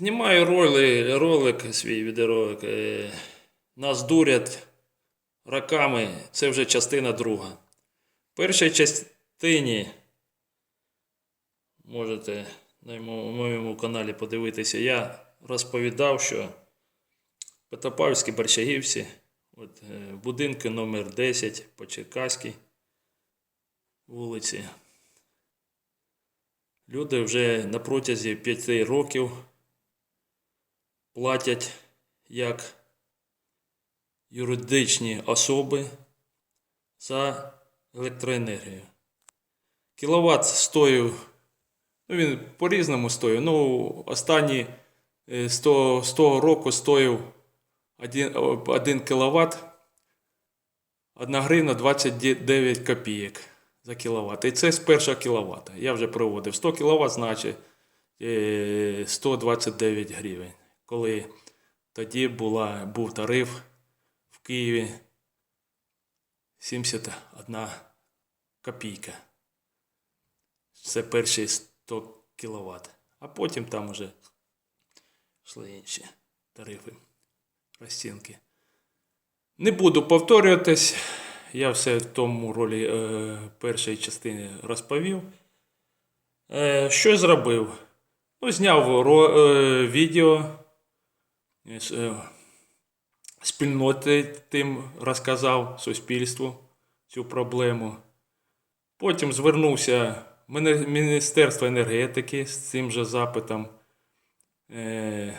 Знімаю роли, ролик, свій відеоролик. Е, Нас дурять роками. Це вже частина друга. В першій частині можете на моєму каналі подивитися. Я розповідав, що в Борщагівці, от, е, будинки номер 10 по Черкаській вулиці. Люди вже на протязі 5 років платять як юридичні особи за електроенергію. Кіловат стоїв, ну він по-різному стоїв. Ну, останні е, з того, з того року стоїв 1, 1 кіловат 1 гривна 29 копійок за кіловат. І це з першого кіловата. Я вже проводив 100 кіловат, значить е, 129 гривень. Коли тоді була, був тариф в Києві 71 копійка. Це перші 100 кіловат. А потім там вже йшли інші тарифи, розцінки. Не буду повторюватись. Я все в тому ролі е, першої частини розповів. Е, що зробив? Ну, зняв ро, е, відео. Е, Спільноти тим розказав суспільству цю проблему. Потім звернувся в Міністерство енергетики з цим же запитом. Е,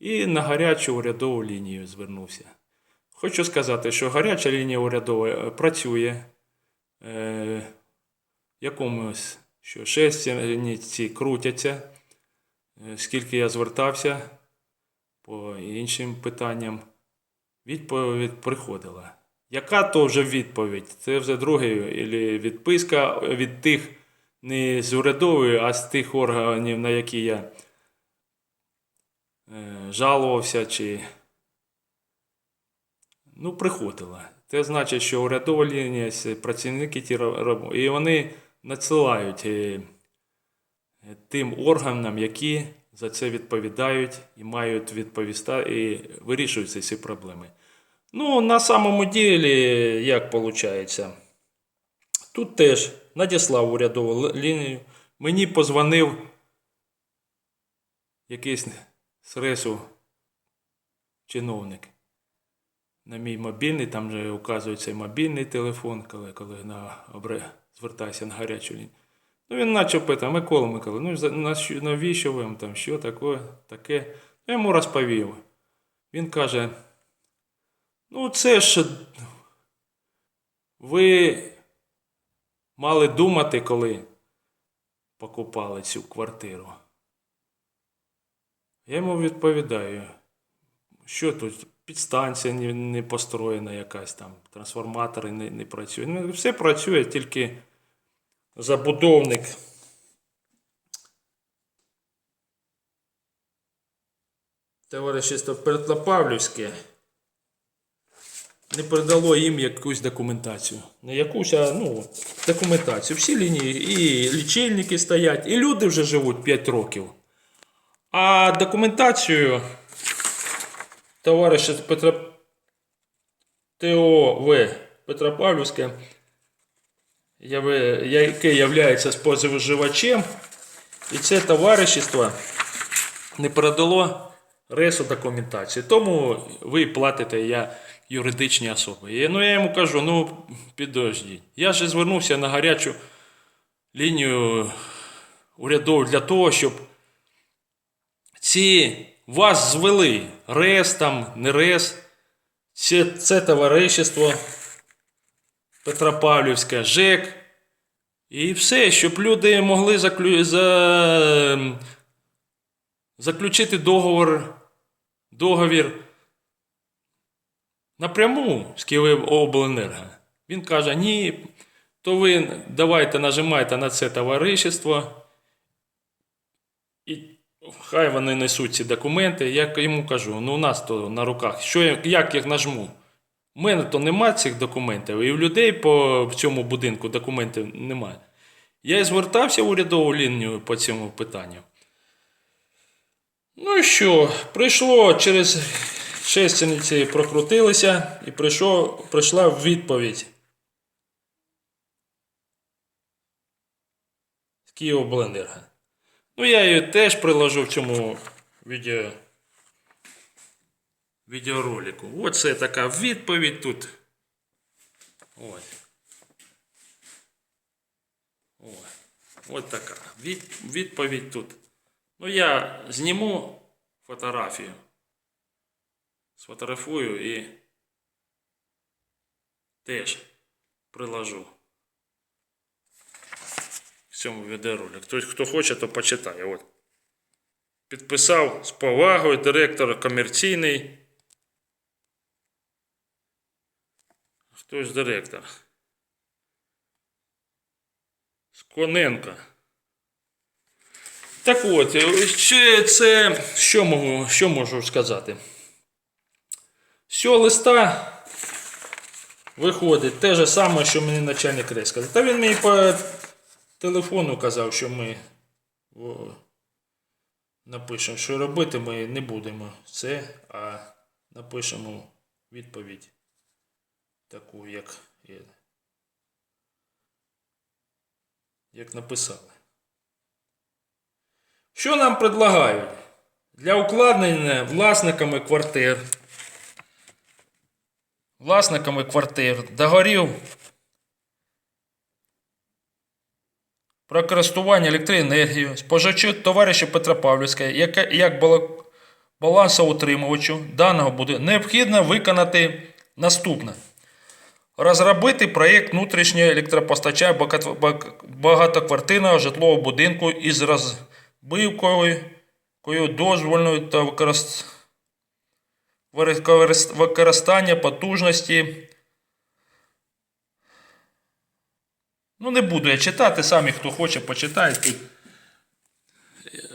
і на гарячу урядову лінію звернувся. Хочу сказати, що гаряча лінія урядова е, працює. Е, якомусь, що шестерниці крутяться. Скільки я звертався по іншим питанням, відповідь приходила. Яка то вже відповідь? Це вже друге, ілі відписка від тих не з урядової, а з тих органів, на які я е, жалувався чи Ну, приходила. Це значить, що урядова лінія, працівники ті ро- і вони надсилають е, е, тим органам, які за це відповідають і мають відповісти і вирішуються ці проблеми. Ну, на самому ділі, як виходить, тут теж надіслав урядову лінію. Мені позвонив якийсь з чиновник на мій мобільний, там же указується мобільний телефон, коли, коли на, обре, звертайся на гарячу лінію. Ну, він почав питати, Микола Микола, ну навіщо вам там, що таке, таке? Я йому розповів. Він каже: ну, це ж ви мали думати, коли покупали цю квартиру. Я йому відповідаю, що тут підстанція не, построєна якась там, трансформатори не, не працюють. Ну, все працює, тільки забудовник. Товаришество Петропавлівське не передало їм якусь документацію. Не якусь, а ну, документацію. Всі лінії, і лічильники стоять, і люди вже живуть 5 років. А документацію товариша Петро... ТОВ Петропавлівське, яке є споживачем, і це товаришество не передало ресу документації. Тому ви платите я юридичні особи. І, ну я йому кажу, ну підождіть. Я ж звернувся на гарячу лінію урядову для того, щоб ці вас звели РЕС там, не РЕС, це, це товариство Петропавлівське, ЖЕК. І все, щоб люди могли заклю... за... заключити договор, договір напряму з Київобленерго. Він каже, ні, то ви давайте нажимайте на це товариство. І хай вони несуть ці документи. Я йому кажу, ну у нас то на руках, що як їх нажму? У мене то нема цих документів, і в людей по в цьому будинку документів немає. Я і звертався в урядову лінію по цьому питанню. Ну і що, прийшло через шестерниці прокрутилися і прийшов, прийшла відповідь. З Київобленерго. Ну, я її теж приложу в цьому відео, відеоролику. Оце така відповідь тут. Ось. Ось. Ось така. Від, відповідь тут. Ну, я зніму фотографію. Сфотографую і теж приложу. В цьому відеоролик. Тобто, хто хоче, то почитає. От. Підписав з повагою директор комерційний. Хтось директор. Сконенко. Так от, ще це що можу, що можу сказати? З цього листа виходить те ж саме, що мені начальник РЕС сказав. Та він мені по телефону казав, що ми о, напишемо, що робити ми не будемо це, а напишемо відповідь таку, як, як написали. Що нам предлагають? Для укладення власниками квартир. Власниками квартир договорів про користування електроенергією споживачу товариша Петропавлівська, яка як балансоутримувачу даного буде необхідно виконати наступне. Розробити проєкт внутрішнього електропостачання багатоквартирного житлового будинку із розбивкою кою дозвольною та використ- використ- використання потужності. Ну, не буду я читати, самі хто хоче, почитає тут.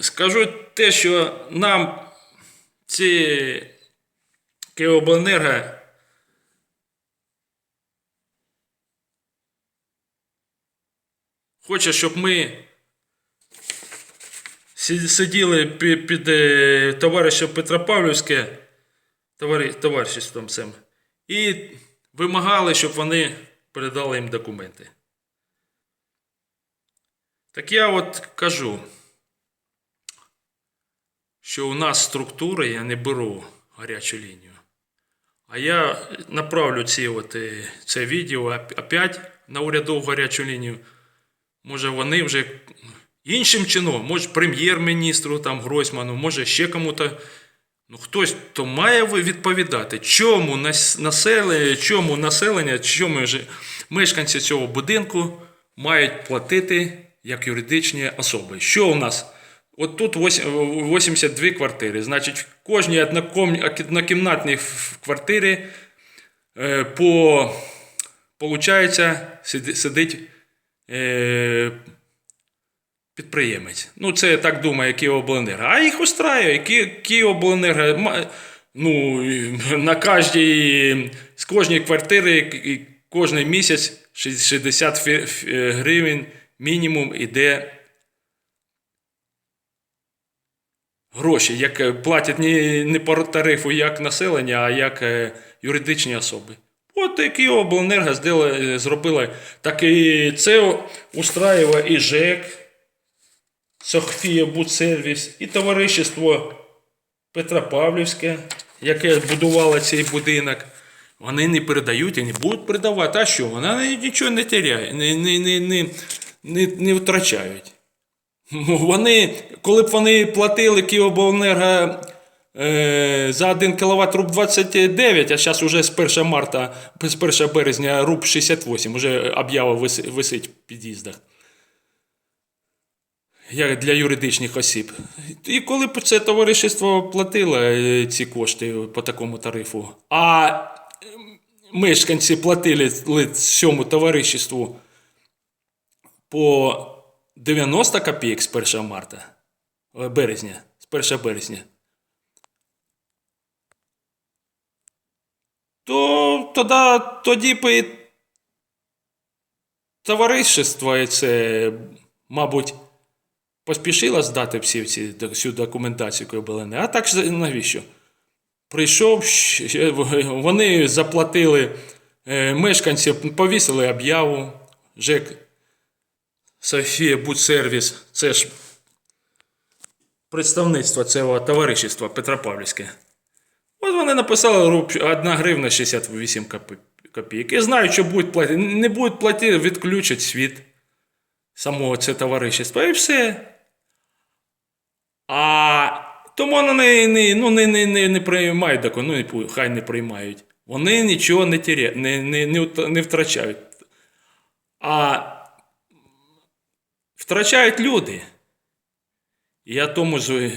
Скажу те, що нам ці Київобленерго хоче, щоб ми сиділи під, під е, товаришем Петропавлівське, товари, товаришеством цим, і вимагали, щоб вони передали їм документи. Так я от кажу, що у нас структури я не беру гарячу лінію. А я направлю ці от, е, це відео опять на урядову гарячу лінію. Може, вони вже іншим чином, може прем'єр-міністру, там, Гройсману, може ще кому-то. Ну, хтось то має відповідати, чому населення, чому населення, чому мешканці цього будинку мають платити як юридичні особи. Що у нас? От тут 82 квартири. Значить, в кожній однокімнатній квартирі е, по, получається, сидить е, підприємець. Ну, це так думає Київобленерго. А їх устраює. Ки- Київобленерго ну, на кожній, з кожної квартири і кожен місяць 60 фі- фі- гривень мінімум іде гроші, як е, платять не, не по тарифу як населення, а як е, юридичні особи. От і Київобленерго здала- зробила. Так і це устраює і ЖЕК, Софія Будсервіс, і товариство Петропавлівське, яке будувало цей будинок. Вони не передають і не будуть передавати. А що? Вона нічого не теряє, не, не, не, не, не, не втрачають. Ну, Вони, коли б вони платили Київобленерго е, за 1 кВт руб 29, а зараз уже з 1 марта, з 1 березня руб 68, вже об'ява висить в під'їздах. Як для юридичних осіб. І коли б це товариство платило е, ці кошти по такому тарифу, а мешканці платили ли цьому товариству по 90 копійок з 1 марта, е, березня, з 1 березня, то тоді, тоді б і товариство це, мабуть, поспішила здати всі ці, всю документацію КБЛН. А так навіщо? Прийшов, вони заплатили е, мешканці, повісили об'яву. ЖЕК Софія Будсервіс, це ж представництво цього товаришества Петропавлівське. От вони написали 1 гривна 68 копи- копійок. І знають, що будуть платити. Не будуть платити, відключать світ самого це товаришества. І все. А тому вони не, ну, не, не, не, не приймають таку, ну хай не приймають. Вони нічого не, тіря, не, не, не, не втрачають. А втрачають люди. І я тому ж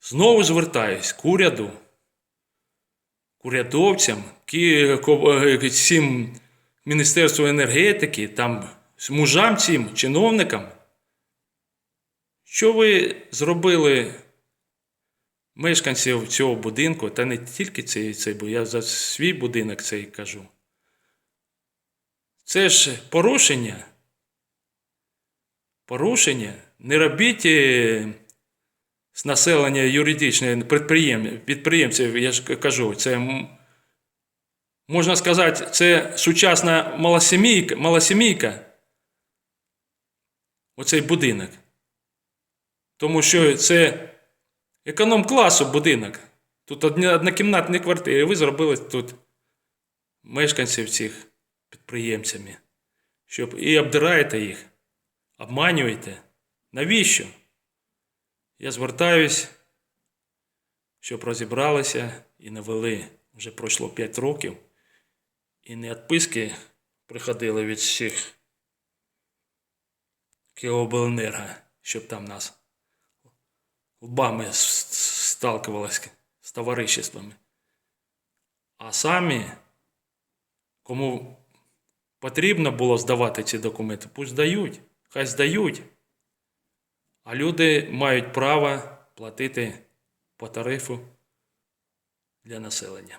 знову звертаюсь к уряду, урядовцям, е, всім Міністерству енергетики, там, мужам цим, чиновникам. Що ви зробили мешканців цього будинку, та не тільки цей, цей бо я за свій будинок цей кажу. Це ж порушення. Порушення. Не робіть е, з населення юридичне підприємців, я ж кажу, це можна сказати, це сучасна малосімійка, малосімійка. Оцей будинок. Тому що це економ-класу будинок. Тут однокімнатні квартири. Ви зробили тут мешканців цих підприємцями. Щоб і обдираєте їх, обманюєте. Навіщо? Я звертаюсь, щоб розібралися і навели. Вже пройшло 5 років, і не відписки приходили від всіх Київобленерго, щоб там нас лбами с- с- з товаришествами. А самі, кому потрібно було здавати ці документи, пусть здають, хай здають. А люди мають право платити по тарифу для населення.